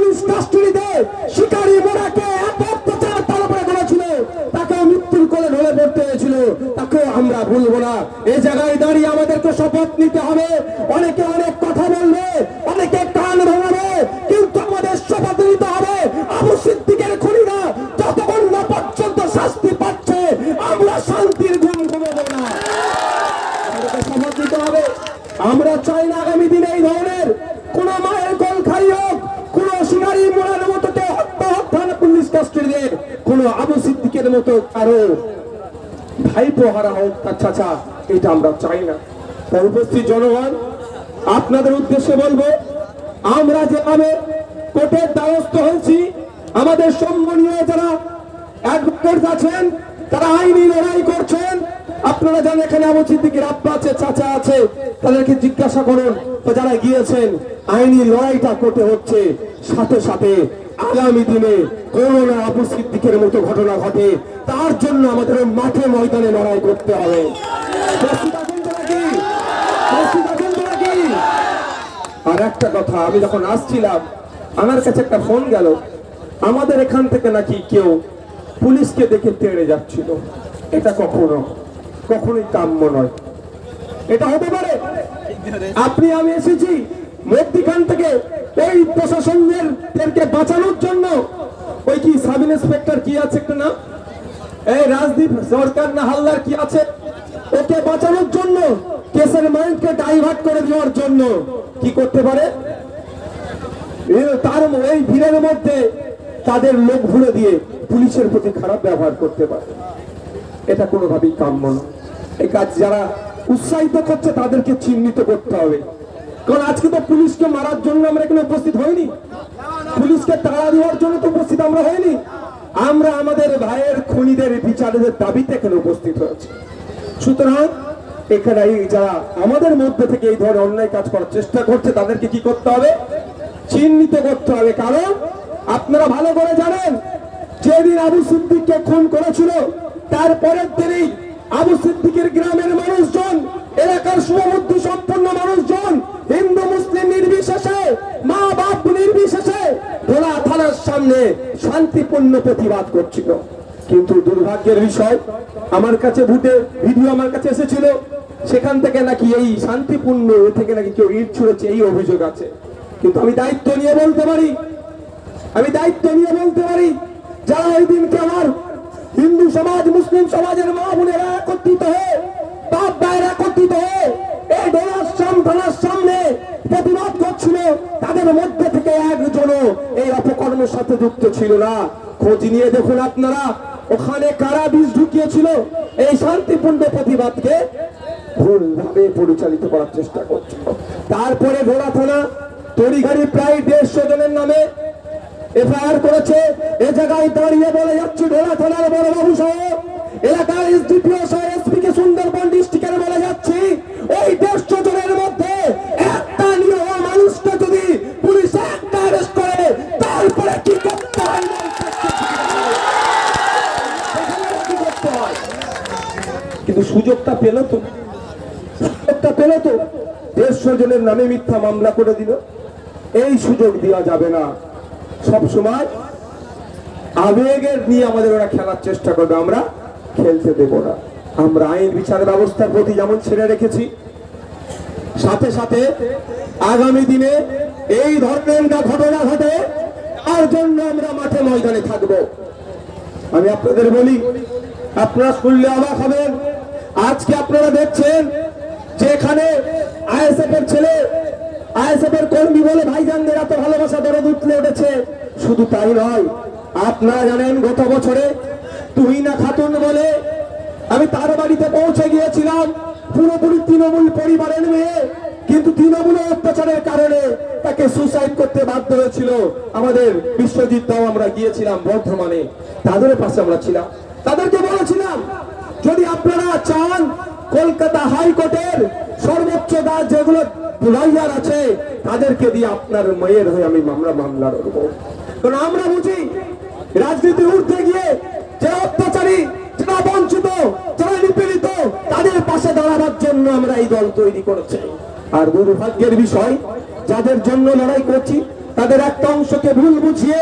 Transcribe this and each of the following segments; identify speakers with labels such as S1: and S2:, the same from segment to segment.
S1: Police কাস্টডিতে শিকারী মোড়াকে এত অত্যাচার তাকে মৃত্যুর কোলে ঢলে পড়তে হয়েছিল। তাকেও আমরা ভুলবো না। এই জায়গায় দাঁড়িয়ে আমাদেরকে শপথ নিতে হবে। অনেকে অনেক কথা বলবে, অনেকে কান কোন আবু সিদ্দিকের মতো কারও ভাইপো হারা হোক, তার চাচা, এটা আমরা চাই না। তাই উপস্থিত জনগণ, আপনাদের উদ্দেশ্যে বলব, আমরা যেভাবে কোর্টের দ্বারস্থ হয়েছি, আমাদের সম্মানীয় যারা অ্যাডভোকেট আছেন, তারা আইনি লড়াই করছেন, আপনারা জানেন এখানে আবু সিদ্দিকের আব্বা আছে, চাচা আছে, তাদেরকে জিজ্ঞাসা করুন যারা গিয়েছেন, আইনি লড়াইটা কোর্টে হচ্ছে, সাথে সাথে আগামী দিনে করোনা সিদ্দিকের মতো ঘটনা ঘটে, তার জন্য আমাদের মাঠে ময়দানে লড়াই করতে হবে? আর একটা কথা, আমি যখন আসছিলাম, আমার কাছে একটা ফোন গেল। আমাদের এখান থেকে নাকি কেউ পুলিশকে দেখে তেড়ে যাচ্ছিল। এটা কখনো, কখনোই কাম্য নয়। এটা হতে পারে। আপনি, আমি এসেছি মধ্যিখান থেকে ওই প্রশাসনের দেরকে বাঁচানোর জন্য ওই কি সাব ইন্সপেক্টর কি আছে একটা না এই রাজদীপ সরকার না হালদার কি আছে? ওকে বাঁচানোর জন্য কেসের মাইন্ডকে ডাইভার্ট করে দেওয়ার জন্য কি করতে পারে? তার এই ভিড়ের মধ্যে তাদের লোক ভুলে দিয়ে পুলিশের প্রতি খারাপ ব্যবহার করতে পারে। এটা কোনোভাবেই কাম্য নয় এই কাজ যারা উৎসাহিত করছে তাদেরকে চিহ্নিত করতে হবে। কারণ আজকে তো পুলিশকে মারার জন্য আমরা এখানে উপস্থিত হইনি। পুলিশকে তাড়া দেওয়ার জন্য তো উপস্থিত আমরা হইনি। আমরা আমাদের ভাইয়ের খুনিদের বিচারের দাবিতে এখানে উপস্থিত হয়েছি। সুতরাং এখানে যারা আমাদের মধ্যে থেকে এই ধরনের অন্যায় কাজ করার চেষ্টা করছে, তাদেরকে কি করতে হবে? চিহ্নিত করতে হবে। কারণ আপনারা ভালো করে জানেন, যেদিন আবু সিদ্দিককে খুন করেছিল তারপরের দিনই আবু সিদ্দিকের গ্রামের মানুষজন, এলাকার শুভবুদ্ধি সম্পন্ন মানুষজন, হিন্দু, মুসলিম নির্বিশেষে, মা বাপ নির্বিশেষে ভোলা থানার সামনে শান্তিপূর্ণ প্রতিবাদ করছিল। কিন্তু দুর্ভাগ্যের বিষয়, আমার কাছে ভুটে ভিডিও আমার কাছে এসেছিল, সেখান থেকে নাকি এই শান্তিপূর্ণ এ থেকে নাকি কেউ ইট ছুড়েছে, এই অভিযোগ আছে। কিন্তু আমি দায়িত্ব নিয়ে বলতে পারি, আমি দায়িত্ব নিয়ে বলতে পারি, যারা ওই দিনকে আমার হিন্দু সমাজ, মুসলিম সমাজের যুক্ত ছিল না। খোঁজ নিয়ে দেখুন আপনারা, ওখানে কারা বীজ ঢুকিয়েছিল? এই শান্তিপূর্ণ প্রতিবাদকে ভুলভাবে পরিচালিত করার চেষ্টা করছিল তারপরে ঘোড়া থানা তড়িঘড়ি প্রায় দেড়শো জনের নামে এফআইআর করেছে। এ জায়গায় দাঁড়িয়ে বলে যাচ্ছি ঢোলা থানার বড় বাবু সহ এলাকার এসডিপিও সুযোগটা পেল তো। সুযোগটা পেল তো। দেড়শো জনের নামে মিথ্যা মামলা করে দিল। এই সুযোগ দেওয়া যাবে না। সব সময় আবেগের নিয়ে আমাদের ওরা খেলার চেষ্টা করবে। আমরা খেলতে দেব না। আমরা আইন বিচার ব্যবস্থার প্রতি যেমন ছেড়ে রেখেছি, সাথে সাথে আগামী দিনে এই ধরনের ঘটনা ঘটে, তার জন্য আমরা মাঠে ময়দানে থাকব। আমি আপনাদের বলি, আপনারা শুনলে অবাক হবেন। আজকে আপনারা দেখছেন যে এখানে আইএসএফ এর ছেলে, আইএসএফ এর কর্মী বলে ভাইজানদের এত ভালোবাসা দরদ উঠলে উঠেছে। শুধু তাই নয়, আপনারা জানেন গত বছরে তুহিনা খাতুন বলে আমি তার বাড়িতে পৌঁছে গিয়েছিলাম, পুরোপুরি তৃণমূল পরিবারের মেয়ে, কিন্তু তৃণমূলের অত্যাচারের কারণে তাকে সুসাইড করতে বাধ্য হয়েছিল আমাদের বিশ্বজিৎ দাও, আমরা গিয়েছিলাম বর্ধমানে। তাদের পাশে আমরা ছিলাম। তাদেরকে যদি আপনারা চান, কলকাতা হাইকোর্টের সর্বোচ্চ দাস যেগুলো লয়ার আছে, তাদেরকে দিয়ে আপনার মেয়ের হয়ে আমি মামলা মামলা লড়ব। কারণ আমরা বুঝি, রাজনীতি উঠতে গিয়ে যারা অত্যাচারী, যারা বঞ্চিত, যারা নিপীড়িত, তাদের পাশে দাঁড়াবার জন্য আমরা এই দল তৈরি করেছি। আর দুর্ভাগ্যের বিষয়, যাদের জন্য লড়াই করছি, তাদের একটা অংশকে ভুল বুঝিয়ে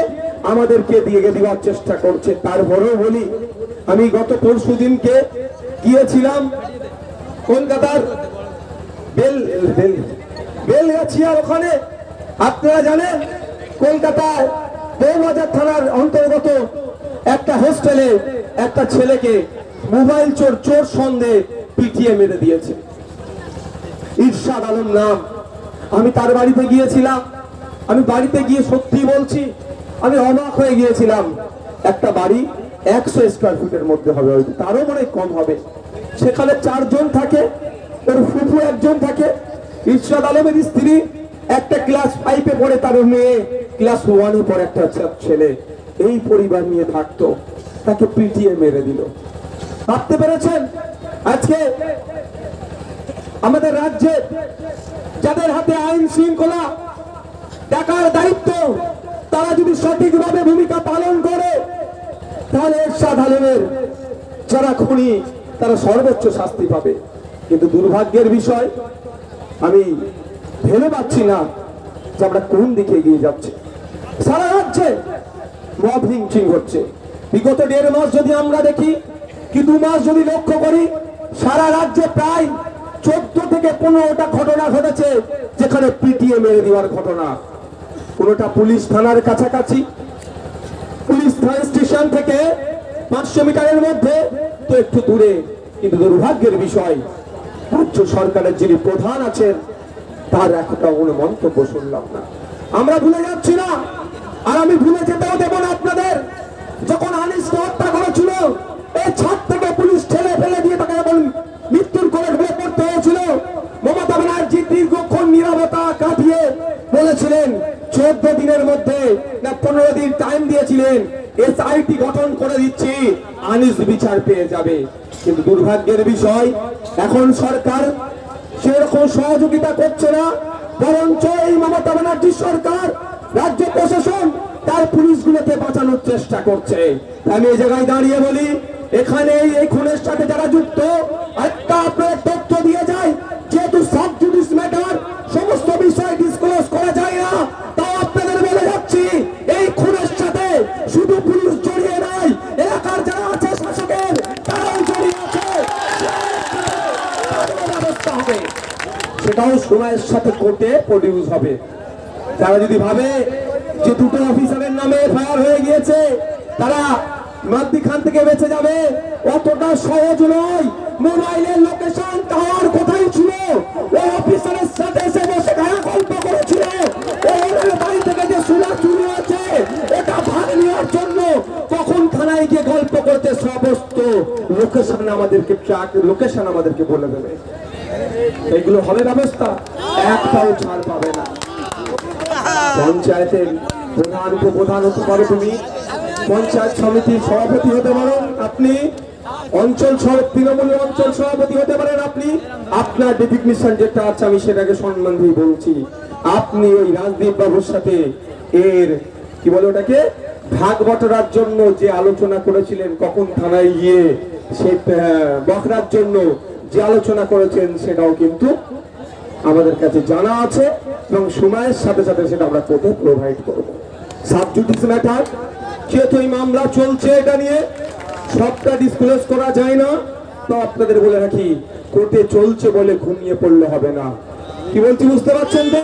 S1: আমাদেরকে দিয়ে দেওয়ার চেষ্টা করছে। তারপরেও বলি আমি গত পরশু দিনকে গিয়েছিলাম কলকাতার বেল বেল, বেলগাছিয়ার ওখানে। আপনারা জানেন কলকাতায় বৌবাজার থানার অন্তর্গত একটা হোস্টেলে একটা ছেলেকে মোবাইল চোর চোর সন্দেহে পিটিয়ে মেরে দিয়েছে। ইরশাদ আলম নাম। আমি তার বাড়িতে গিয়েছিলাম। আমি বাড়িতে গিয়ে সত্যি বলছি, আমি অবাক হয়ে গিয়েছিলাম। একটা বাড়ি একশো স্কোয়ার ফুটের মধ্যে হবে, হয়তো তারও মনে কম হবে। সেখানে চারজন থাকে, ওর ফুফু একজন থাকে। ইরশাদ আলমের স্ত্রী, একটা ক্লাস ফাইভে পড়ে তার মেয়ে ক্লাস ওয়ানে পড়ে একটা ছেলে। এই পরিবার নিয়ে থাকতো, তাকে পিটিয়ে মেরে দিল। ভাবতে পেরেছেন? আজকে আমাদের রাজ্যে যাদের হাতে আইন শৃঙ্খলা দেখার দায়িত্ব, তারা যদি সঠিকভাবে ভূমিকা পালন করে তাহলে এরশাদ আলমের যারা খুনি, তারা সর্বোচ্চ শাস্তি পাবে। কিন্তু দুর্ভাগ্যের বিষয়, আমি ভেবে পাচ্ছি না যে আমরা কোন দিকে এগিয়ে যাচ্ছি। সারা রাজ্যে মব লিঞ্চিং হচ্ছে। বিগত দেড় মাস যদি আমরা দেখি, কি দু মাস যদি লক্ষ্য করি, সারা রাজ্যে প্রায় চোদ্দ থেকে পনেরোটা ঘটনা ঘটেছে, যেখানে পিটিয়ে মেরে দেওয়ার ঘটনা। কোনোটা পুলিশ থানার কাছাকাছি পুলিশ থানা স্টেশন থেকে পাঁচশো মিটারের মধ্যে, তো একটু দূরে, কিন্তু দুর্ভাগ্যের বিষয়, রাজ্য সরকারের যিনি প্রধান আছেন, তার একটা কোনো মন্তব্য শুনলাম না। আমরা ভুলে যাচ্ছি না, আর আমি ভুলে যেতেও দেব না আপনাদের। যখন আনিসকে হত্যা করেছিল এই ছাদ থেকে পুলিশ ঠেলে ফেলে দিয়ে তাকে যখন মৃত্যুর কোলে ঢুকে পড়তে হয়েছিল। মমতা ব্যানার্জি দীর্ঘক্ষণ নিরবতা কাটিয়ে বলেছিলেন, চোদ্দ দিনের মধ্যে পনেরো দিন টাইম দিয়েছিলেন। এসআইটি গঠন করে দিচ্ছি। আনিস বিচার পেয়ে যাবে। কিন্তু দুর্ভাগ্যের বিষয়, এখন সরকার সেরকম সহযোগিতা করছে না, বরঞ্চ এই মমতা ব্যানার্জি সরকার, রাজ্য প্রশাসন তার পুলিশগুলোকে বাঁচানোর চেষ্টা করছে। আমি এই জায়গায় দাঁড়িয়ে বলি এখানে এই খুনের সাথে যারা যুক্ত একটা আপনার সেটাও সময়ের সাথে কোর্টে প্রডিউস হবে। তারা যদি ভাবে যে দুটো অফিসারের নামে ফায়ার হয়ে গিয়েছে, তারা মাদ্দিখান থেকে বেঁচে যাবে, অতটা সহজ নয়। মোবাইলের লোকেশন আমাদেরকে ট্রাক, লোকেশন আমাদেরকে বলে দেবে। এগুলো হবে ব্যবস্থা, একটাও ছাড় পাবে না। পঞ্চায়েতের প্রধান, উপপ্রধান হতে পারো তুমি। পঞ্চায়েত সমিতির সভাপতি হতে পারো আপনি। অঞ্চল তৃণমূলের অঞ্চল সভাপতি হতে পারেন আপনি। আপনার ডেফিগনেশন যেটা আছে, আমি সেটাকে সম্মান দিয়ে বলছি। আপনি ওই রাজদীপ বাবুর সাথে এর, কি বলে ওটাকে ভাগ বটরার জন্য যে আলোচনা করেছিলেন, কখন থানায় গিয়ে সে আহ, বখরার জন্য যে আলোচনা করেছেন সেটাও কিন্তু আমাদের কাছে জানা আছে এবং সময়ের সাথে সাথে সেটা আমরা কোর্টে প্রোভাইড করব। সাবজুডিস ম্যাটার যেহেতু এই মামলা চলছে এটা নিয়ে সবটা ডিসক্লোজ করা যায় না। তো আপনাদের বলে রাখি কোর্টে চলছে বলে ঘুমিয়ে পড়লে হবে না। কি বলছি বুঝতে পারছেন তো?